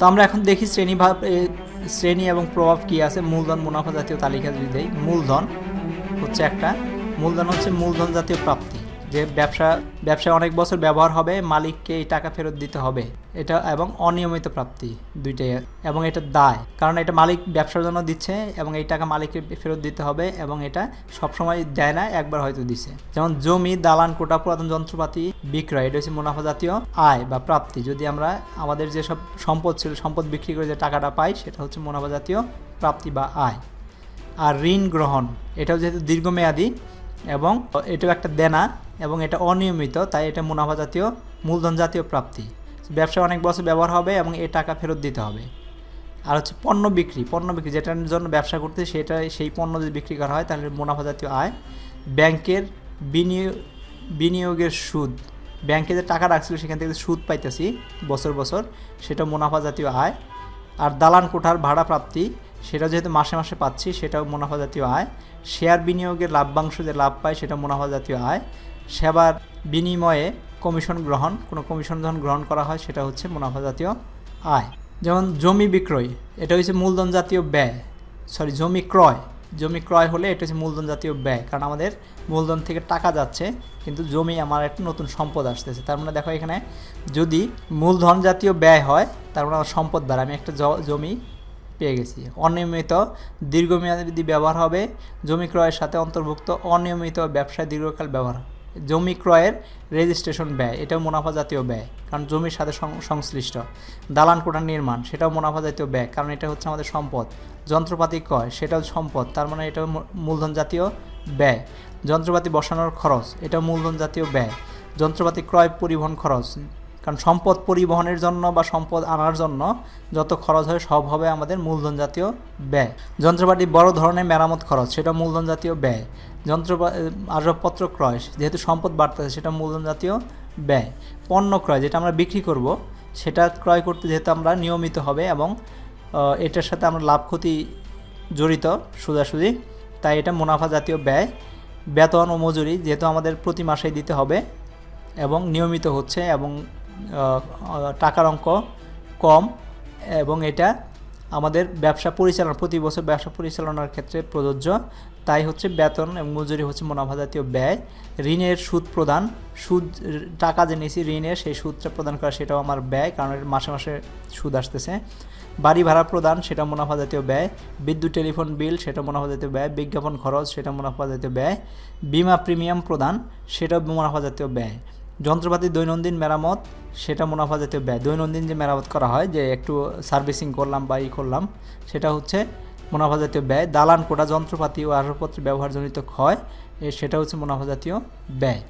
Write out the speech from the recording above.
তো আমরা এখন দেখি শ্রেণীভাব শ্রেণি এবং প্রভাব কি আছে। মূলধন মুনাফা জাতীয় তালিকা যদি দেয় মূলধন হচ্ছে একটা। মূলধন হচ্ছে মূলধন জাতীয় প্রাপ্তি। যে ব্যবসা, ব্যবসায় অনেক বছর ব্যবহার হবে, মালিককে এই টাকা ফেরত দিতে হবে। এটা এবং অনিয়মিত প্রাপ্তি দুইটাই, এবং এটা দায়। কারণ এটা মালিক ব্যবসার জন্য দিচ্ছে এবং এই টাকা মালিককে ফেরত দিতে হবে এবং এটা সবসময় দেয় না, একবার হয়তো দিছে। যেমন জমি, দালান, কোটা, পুরাতন যন্ত্রপাতি, বিক্রয়, এটা হচ্ছে মুনাফা জাতীয় আয় বা প্রাপ্তি। যদি আমরা আমাদের যেসব সম্পদ ছিল, সম্পদ বিক্রি করে যে টাকাটা পাই, সেটা হচ্ছে মুনাফা জাতীয় প্রাপ্তি বা আয়। আর ঋণ গ্রহণ, এটাও যেহেতু দীর্ঘমেয়াদী এবং এটাও একটা দেনা এবং এটা অনিয়মিত, তাই এটা মুনাফা জাতীয়, মূলধন জাতীয় প্রাপ্তি। ব্যবসা অনেক বছর ব্যবহার হবে এবং এই টাকা ফেরত দিতে হবে। আর হচ্ছে পণ্য বিক্রি পণ্য বিক্রি, যেটার জন্য ব্যবসা করতে সেটা সেই পণ্য যদি বিক্রি করা হয়, তাহলে মুনাফা জাতীয় আয়। ব্যাংকের বিনিয়োগ বিনিয়োগের সুদ, ব্যাংকে যে টাকা রাখছিল সেখান থেকে সুদ পাইতেছি বছর বছর, সেটা মুনাফা জাতীয় আয়। আর দালান কোঠার ভাড়া প্রাপ্তি সেটা যেহেতু মাসে মাসে পাচ্ছি, সেটাও মুনাফা জাতীয় আয়। শেয়ার বিনিয়োগের লাভ্যাংশ যে লাভ পায় সেটা মুনাফা জাতীয় আয়। সেবার বিনিময়ে কমিশন গ্রহণ, কোনো কমিশন যখন গ্রহণ করা হয়, সেটা হচ্ছে মুনাফা জাতীয় আয়। যেমন জমি বিক্রয়, এটা হচ্ছে মূলধন জাতীয় ব্যয়। সরি, জমি ক্রয়। জমি ক্রয় হলে এটা হচ্ছে মূলধন জাতীয় ব্যয়, কারণ আমাদের মূলধন থেকে টাকা যাচ্ছে, কিন্তু জমি আমার একটা নতুন সম্পদ আসতেছে। তার মানে দেখো এখানে যদি মূলধন জাতীয় ব্যয় হয়, তার মানে আমার সম্পদ বাড়ে। আমি একটা জমি পেয়ে গেছি। অনিয়মিত দীর্ঘমেয়াদী ব্যবহার হবে, জমি ক্রয়ের সাথে অন্তর্ভুক্ত অনিয়মিত ব্যবসায় দীর্ঘকাল ব্যবহার। জমি ক্রয়ের রেজিস্ট্রেশন ব্যয়, এটাও মুনাফা জাতীয় ব্যয়, কারণ জমির সাথে সংশ্লিষ্ট। দালান কোঠার নির্মাণ, সেটাও মুনাফা জাতীয় ব্যয়, কারণ এটা হচ্ছে আমাদের সম্পদ। যন্ত্রপাতি ক্রয়, সেটাও সম্পদ, তার মানে এটাও মূলধন জাতীয় ব্যয়। যন্ত্রপাতি বসানোর খরচ, এটাও মূলধন জাতীয় ব্যয়। যন্ত্রপাতি ক্রয় পরিবহন খরচ কারণ সম্পদ পরিবহনের জন্য বা সম্পদ আনার জন্য যত খরচ হয় সব হবে আমাদের মূলধন জাতীয় ব্যয়। যন্ত্রপাতি বড় ধরনের মেরামত খরচ, সেটা মূলধন জাতীয় ব্যয়। যন্ত্রপা আসবাবপত্র ক্রয়, যেহেতু সম্পদ বাড়তেছে, সেটা মূলধন জাতীয় ব্যয়। পণ্য ক্রয়, যেটা আমরা বিক্রি করব, সেটা ক্রয় করতে যেহেতু আমরা নিয়মিত হবে এবং এটার সাথে আমরা লাভ ক্ষতি জড়িত সোজাসুজি, তাই এটা মুনাফা জাতীয় ব্যয়। বেতন ও মজুরি যেহেতু আমাদের প্রতি মাসেই দিতে হবে এবং নিয়মিত হচ্ছে এবং টাকার অঙ্ক কম এবং এটা আমাদের ব্যবসা পরিচালনা, প্রতি বছর ব্যবসা পরিচালনার ক্ষেত্রে প্রযোজ্য। তাই হচ্ছে বেতন এবং মজুরি হচ্ছে মুনাফা জাতীয় ব্যয়। ঋণের সুদ প্রদান, সুদ, টাকা যে নিয়েছি ঋণের, সেই সুদটা প্রদান করা সেটাও আমার ব্যয়, কারণ মাসে মাসে সুদ আসতেছে। বাড়ি ভাড়া প্রদান, সেটা মুনাফা জাতীয় ব্যয়। বিদ্যুৎ টেলিফোন বিল, সেটা মুনাফা জাতীয় ব্যয়। বিজ্ঞাপন খরচ, সেটা মুনাফা জাতীয় ব্যয়। বিমা প্রিমিয়াম প্রদান, সেটাও মুনাফা জাতীয় ব্যয়। যন্ত্রপাতি দৈনন্দিন মেরামত, সেটা মুনাফা জাতীয় ব্যয়। দৈনন্দিন যে মেরামত করা হয়, যে একটু সার্ভিসিং করলাম বা ই করলাম, সেটা হচ্ছে মুনাফা জাতীয় ব্যয়। দালান কোটা যন্ত্রপাতি ও আসবাবপত্রের ব্যবহারজনিত ক্ষয় সেটা হচ্ছে মুনাফা জাতীয় ব্যয়।